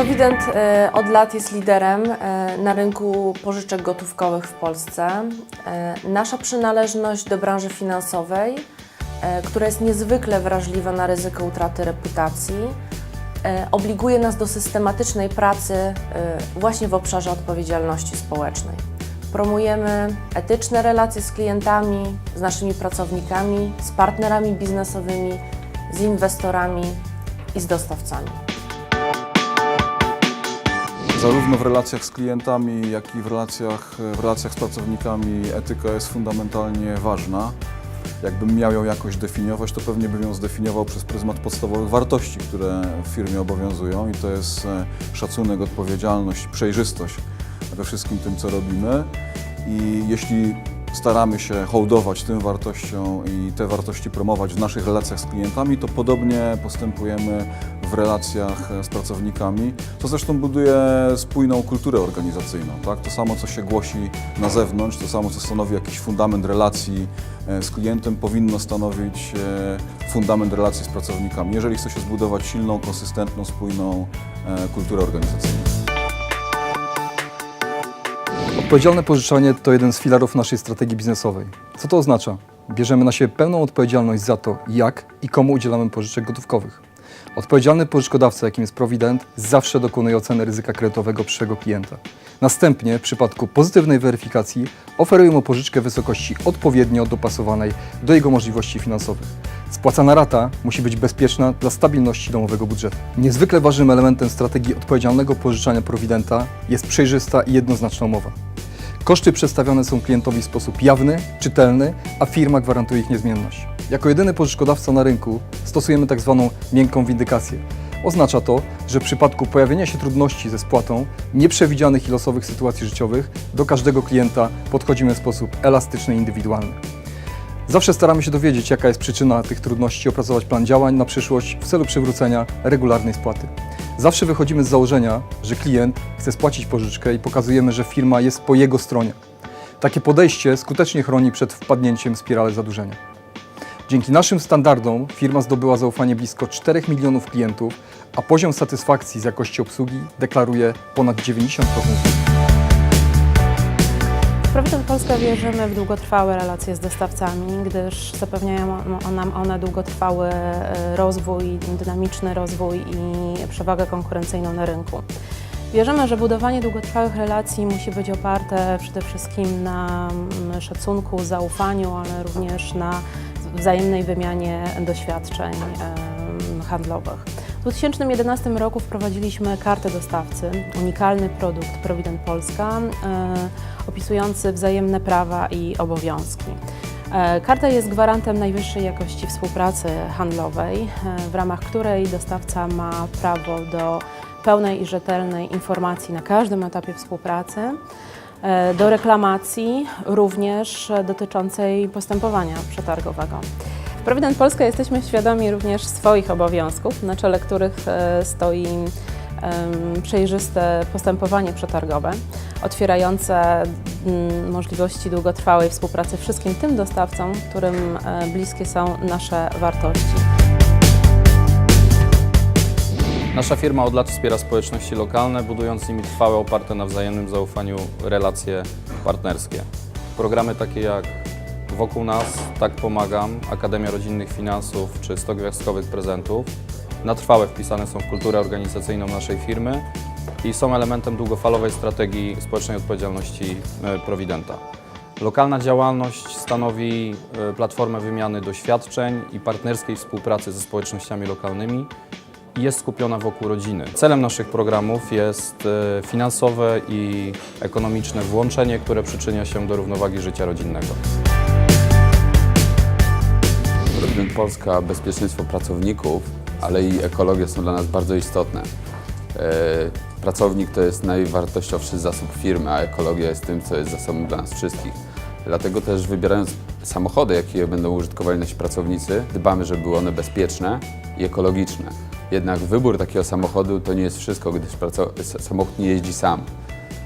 Provident e, od lat jest liderem e, na rynku pożyczek gotówkowych w Polsce. E, Nasza przynależność do branży finansowej, która jest niezwykle wrażliwa na ryzyko utraty reputacji, obliguje nas do systematycznej pracy właśnie w obszarze odpowiedzialności społecznej. Promujemy etyczne relacje z klientami, z naszymi pracownikami, z partnerami biznesowymi, z inwestorami i z dostawcami. Zarówno w relacjach z klientami, jak i w relacjach, w relacjach z pracownikami etyka jest fundamentalnie ważna. Jakbym miał ją jakoś definiować, to pewnie bym ją zdefiniował przez pryzmat podstawowych wartości, które w firmie obowiązują i to jest e, szacunek, odpowiedzialność, przejrzystość we wszystkim tym, co robimy. I jeśli staramy się hołdować tym wartościom i te wartości promować w naszych relacjach z klientami, to podobnie postępujemy w relacjach e, z pracownikami, co zresztą buduje spójną kulturę organizacyjną. Tak? To samo, co się głosi na zewnątrz, to samo, co stanowi jakiś fundament relacji e, z klientem, powinno stanowić e, fundament relacji z pracownikami, jeżeli chce się zbudować silną, konsystentną, spójną kulturę organizacyjną. Odpowiedzialne pożyczanie to jeden z filarów naszej strategii biznesowej. Co to oznacza? Bierzemy na siebie pełną odpowiedzialność za to, jak i komu udzielamy pożyczek gotówkowych. Odpowiedzialny pożyczkodawca, jakim jest Provident, zawsze dokonuje oceny ryzyka kredytowego przyszłego klienta. Następnie, w przypadku pozytywnej weryfikacji, oferuje mu pożyczkę wysokości odpowiednio dopasowanej do jego możliwości finansowych. Spłacana rata musi być bezpieczna dla stabilności domowego budżetu. Niezwykle ważnym elementem strategii odpowiedzialnego pożyczania Providenta jest przejrzysta i jednoznaczna umowa. Koszty przedstawione są klientowi w sposób jawny, czytelny, a firma gwarantuje ich niezmienność. Jako jedyny pożyczkodawca na rynku stosujemy tak zwaną miękką windykację. Oznacza to, że w przypadku pojawienia się trudności ze spłatą nieprzewidzianych i losowych sytuacji życiowych do każdego klienta podchodzimy w sposób elastyczny i indywidualny. Zawsze staramy się dowiedzieć, jaka jest przyczyna tych trudności, opracować plan działań na przyszłość w celu przywrócenia regularnej spłaty. Zawsze wychodzimy z założenia, że klient chce spłacić pożyczkę i pokazujemy, że firma jest po jego stronie. Takie podejście skutecznie chroni przed wpadnięciem w spiralę zadłużenia. Dzięki naszym standardom firma zdobyła zaufanie blisko 4 milionów klientów, a poziom satysfakcji z jakości obsługi deklaruje ponad 90%. W Provident Polska wierzymy w długotrwałe relacje z dostawcami, gdyż zapewniają nam one długotrwały e, rozwój, dynamiczny rozwój i przewagę konkurencyjną na rynku. Wierzymy, że budowanie długotrwałych relacji musi być oparte przede wszystkim na mm, szacunku, zaufaniu, ale również na wzajemnej wymianie doświadczeń handlowych. W 2011 roku wprowadziliśmy kartę dostawcy, unikalny produkt Provident Polska, e, opisujący wzajemne prawa i obowiązki. E, Karta jest gwarantem najwyższej jakości współpracy handlowej, e, w ramach której dostawca ma prawo do pełnej i rzetelnej informacji na każdym etapie współpracy, do reklamacji, również e, dotyczącej postępowania przetargowego. W Provident Polska jesteśmy świadomi również swoich obowiązków, na czele których e, stoi przejrzyste postępowanie przetargowe, otwierające możliwości długotrwałej współpracy wszystkim tym dostawcom, którym e, bliskie są nasze wartości. Nasza firma od lat wspiera społeczności lokalne, budując z nimi trwałe, oparte na wzajemnym zaufaniu relacje partnerskie. Programy takie jak Wokół nas, Tak Pomagam, Akademia Rodzinnych Finansów czy 100 Gwiazdkowych Prezentów na trwałe wpisane są w kulturę organizacyjną naszej firmy i są elementem długofalowej strategii społecznej odpowiedzialności e, Providenta. Lokalna działalność stanowi e, platformę wymiany doświadczeń i partnerskiej współpracy ze społecznościami lokalnymi jest skupiona wokół rodziny. Celem naszych programów jest e, finansowe i ekonomiczne włączenie, które przyczynia się do równowagi życia rodzinnego. Prezydent Polska, bezpieczeństwo pracowników, ale i ekologia są dla nas bardzo istotne. E, Pracownik to jest najwartościowszy zasób firmy, a ekologia jest tym, co jest zasobem dla nas wszystkich. Dlatego też wybierając samochody, jakie będą użytkowali nasi pracownicy, dbamy, żeby były one bezpieczne i ekologiczne. Jednak wybór takiego samochodu to nie jest wszystko, gdyż samochód nie jeździ sam.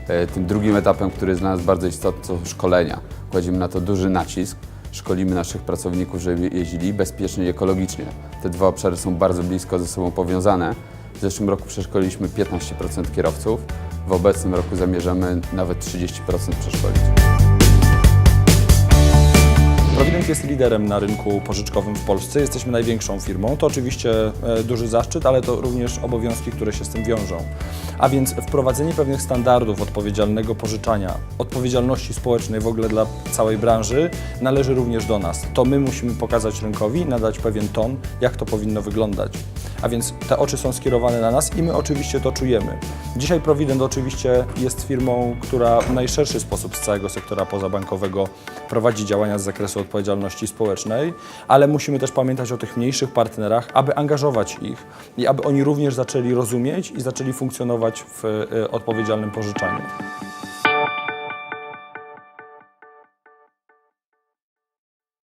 E, Tym drugim etapem, który jest dla nas bardzo istotny, to szkolenia. Kładziemy na to duży nacisk. Szkolimy naszych pracowników, żeby jeździli bezpiecznie i ekologicznie. Te dwa obszary są bardzo blisko ze sobą powiązane. W zeszłym roku przeszkoliliśmy 15% kierowców. W obecnym roku zamierzamy nawet 30% przeszkolić. Provident jest liderem na rynku pożyczkowym w Polsce. Jesteśmy największą firmą. To oczywiście e, duży zaszczyt, ale to również obowiązki, które się z tym wiążą. A więc wprowadzenie pewnych standardów odpowiedzialnego pożyczania, odpowiedzialności społecznej w ogóle dla całej branży należy również do nas. To my musimy pokazać rynkowi, nadać pewien ton, jak to powinno wyglądać. A więc te oczy są skierowane na nas i my oczywiście to czujemy. Dzisiaj Provident oczywiście jest firmą, która w najszerszy sposób z całego sektora pozabankowego prowadzi działania z zakresu odpowiedzialności społecznej, ale musimy też pamiętać o tych mniejszych partnerach, aby angażować ich i aby oni również zaczęli rozumieć i zaczęli funkcjonować w e, odpowiedzialnym pożyczaniu.